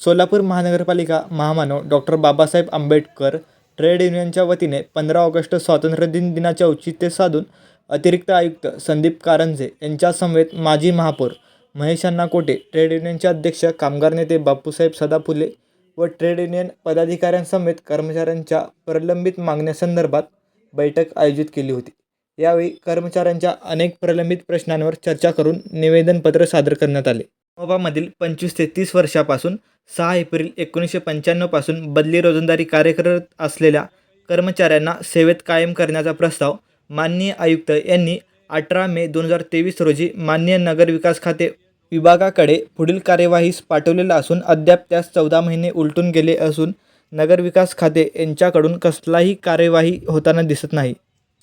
सोलापूर महानगरपालिका महामानव doctor Babasaheb Ambedkar trade युनियनच्या वतीने पंधरा ऑगस्ट स्वातंत्र्यदिन दिनाचे औचित्य साधून अतिरिक्त आयुक्त संदीप कारंजे यांच्यासमवेत माजी महापौर महेश अण्णा कोटे ट्रेड युनियनचे अध्यक्ष कामगार नेते बापूसाहेब सदाफुले व ट्रेड युनियन पदाधिकाऱ्यांसमेत कर्मचाऱ्यांच्या प्रलंबित मागण्यासंदर्भात बैठक आयोजित केली होती. यावेळी कर्मचाऱ्यांच्या अनेक प्रलंबित प्रश्नांवर चर्चा करून निवेदनपत्र सादर करण्यात आले. मोबामधील पंचवीस ते तीस वर्षापासून सहा एप्रिल एकोणीसशे पंच्याण्णवपासून बदली रोजंदारी कार्यरत असलेल्या कर्मचाऱ्यांना सेवेत कायम करण्याचा प्रस्ताव माननीय आयुक्त यांनी अठरा मे दोन हजार तेवीस रोजी माननीय नगरविकास खाते विभागाकडे पुढील कार्यवाहीस पाठवलेला असून अद्याप त्यास चौदा महिने उलटून गेले असून नगरविकास खाते यांच्याकडून कसलाही कार्यवाही होताना दिसत नाही.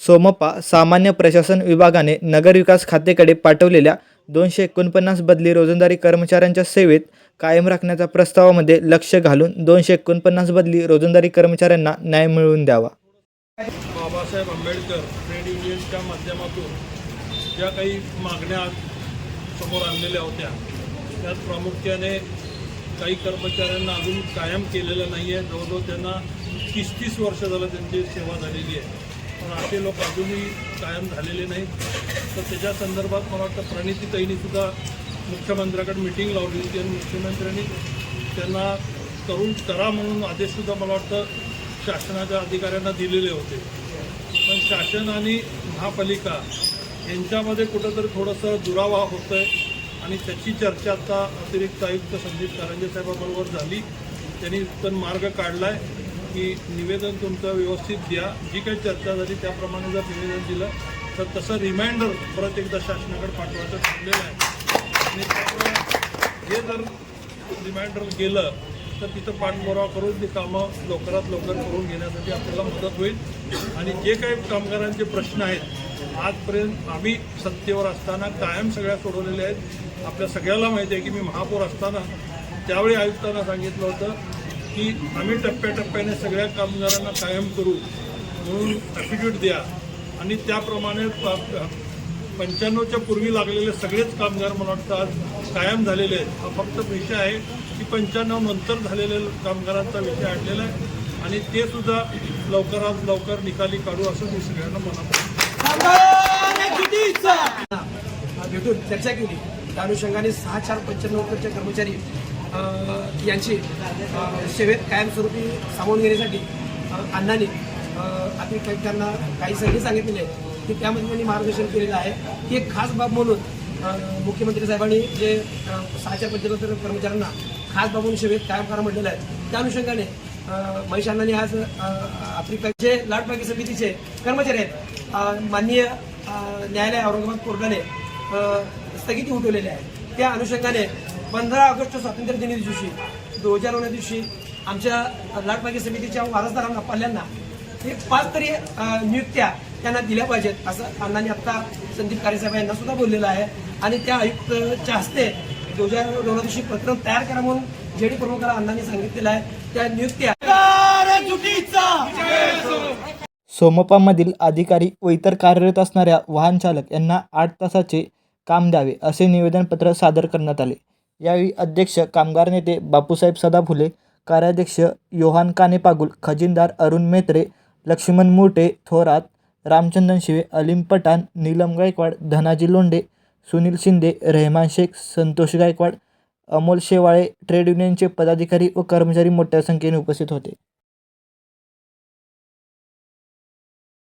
सोमप्पा सामान्य प्रशासन विभागाने नगरविकास खातेकडे पाठवलेल्या दोनशे एकोणपन्नास बदली रोजंदारी कर्मचाऱ्यांच्या सेवेत कायम राखण्याच्या प्रस्तावामध्ये लक्ष घालून दोनशे एकोणपन्नास बदली रोजंदारी कर्मचाऱ्यांना न्याय मिळवून द्यावा. बाबासाहेब आंबेडकर ट्रेड युनियनच्या माध्यमातून ज्या काही मागण्या समोर आणलेल्या होत्या त्यात प्रामुख्याने काही कर्मचाऱ्यांना अजून कायम केलेलं नाही आहे जवळजवळ त्यांना तीस तीस वर्ष झालं त्यांची सेवा झालेली आहे. पण असे लोक अजूनही कायम झालेले नाहीत. तर त्याच्या संदर्भात मला वाटतं प्रणितीताईंनी सुद्धा मुख्यमंत्र्याकडे मिटिंग लावली होती आणि मुख्यमंत्र्यांनी त्यांना करून करा म्हणून आदेशसुद्धा मला वाटतं शासनाच्या अधिकाऱ्यांना दिलेले होते. पण शासन आणि महापालिका यांच्यामध्ये कुठंतरी थोडंसं दुरावा होतं आहे आणि त्याची चर्चा आता अतिरिक्त आयुक्त संदीप कारंजे साहेबाबरोबर झाली. त्यांनी पण मार्ग काढला आहे की निवेदन तुमचं व्यवस्थित द्या. जी काही चर्चा झाली त्याप्रमाणे जर निवेदन दिलं तर तसं रिमाइंडर परत एकदा शासनाकडे पाठवायचं ठरलेलं आहे. आणि त्यामुळे हे जर रिमाइंडर गेलं तर तिथं पाठपुरावा करून ती कामं लवकरात लवकर करून घेण्यासाठी आपल्याला मदत होईल. आणि जे काही कामगारांचे प्रश्न आहेत आजपर्यंत आम्ही सत्तेवर असताना कायम सगळ्या सोडवलेल्या आहेत. आपल्या सगळ्याला माहिती आहे की मी महापौर असताना त्यावेळी आयुक्तांना सांगितलं होतं की आम्ही टप्प्याटप्प्याने सगळ्या कामगारांना कायम करू म्हणून ॲफिडेविट द्या. आणि त्याप्रमाणे पंच्याण्णवच्या पूर्वी लागलेले सगळेच कामगार मला वाटतं आज कायम झालेले आहेत. हा फक्त विषय आहे की पंच्याण्णव नंतर झालेल्या कामगारांचा विषय आणलेला आहे. आणि ते सुद्धा लवकरात लवकर निकाली काढू असं मी सगळ्यांना म्हणत भेटून चर्चा केली. त्या अनुषंगाने सहा चार पंच्याण्णवच्या कर्मचारी यांची सेवेत कायमस्वरूपी सामावून घेण्यासाठी अण्णांनी आपली अतिरिक्त आयुक्तांना काही सल्ले सांगितलेले आहेत की त्यामध्ये त्यांनी मार्गदर्शन केलेलं आहे. ही एक खास बाब म्हणून मुख्यमंत्री साहेबांनी जे सहाच्या पद्धतीनंतर कर्मचाऱ्यांना खास बाब म्हणून सेवेत कायम करा म्हटलेलं आहे. त्या अनुषंगाने महेश अण्णांनी आज आफ्रिकाचे अतिरिक्त लाटबागी समितीचे कर्मचारी आहेत माननीय न्यायालय औरंगाबाद कोर्टाने स्थगिती उठवलेली आहे. त्या अनुषंगाने पंधरा ऑगस्ट स्वातंत्र्य दिनी दिवशी ध्वजारोहणा दिवशी आमच्या लाटबागी समितीच्या वारसदारांना पाल्यांना एक पाच तरी नियुक्त्या त्यांना दिल्या पाहिजेत असं अण्णांनी आत्ता संदीप कारेसाहेब यांना सुद्धा बोललेलं आहे. आणि त्या आयुक्तच्या हस्ते ध्वजारोहणा दिवशी प्रकरण तयार करा म्हणून जेडी प्रमुखाला अण्णांनी सांगितलेलं आहे त्या नियुक्त्या सोमपामधील अधिकारी व इतर कार्यरत असणाऱ्या वाहन चालक यांना आठ तासाचे काम द्यावे असे निवेदनपत्र सादर करण्यात आले. यावेळी अध्यक्ष कामगार नेते बापूसाहेब सदाफुले कार्याध्यक्ष योहान काने पागुल खजिनदार अरुण मेत्रे लक्ष्मण मोटे थोरात रामचंदन शिवे अलीम पठाण नीलम गायकवाड धनाजी लोंडे सुनील शिंदे रहमान शेख संतोष गायकवाड अमोल शेवाळे ट्रेड युनियनचे पदाधिकारी व कर्मचारी मोठ्या संख्येने उपस्थित होते.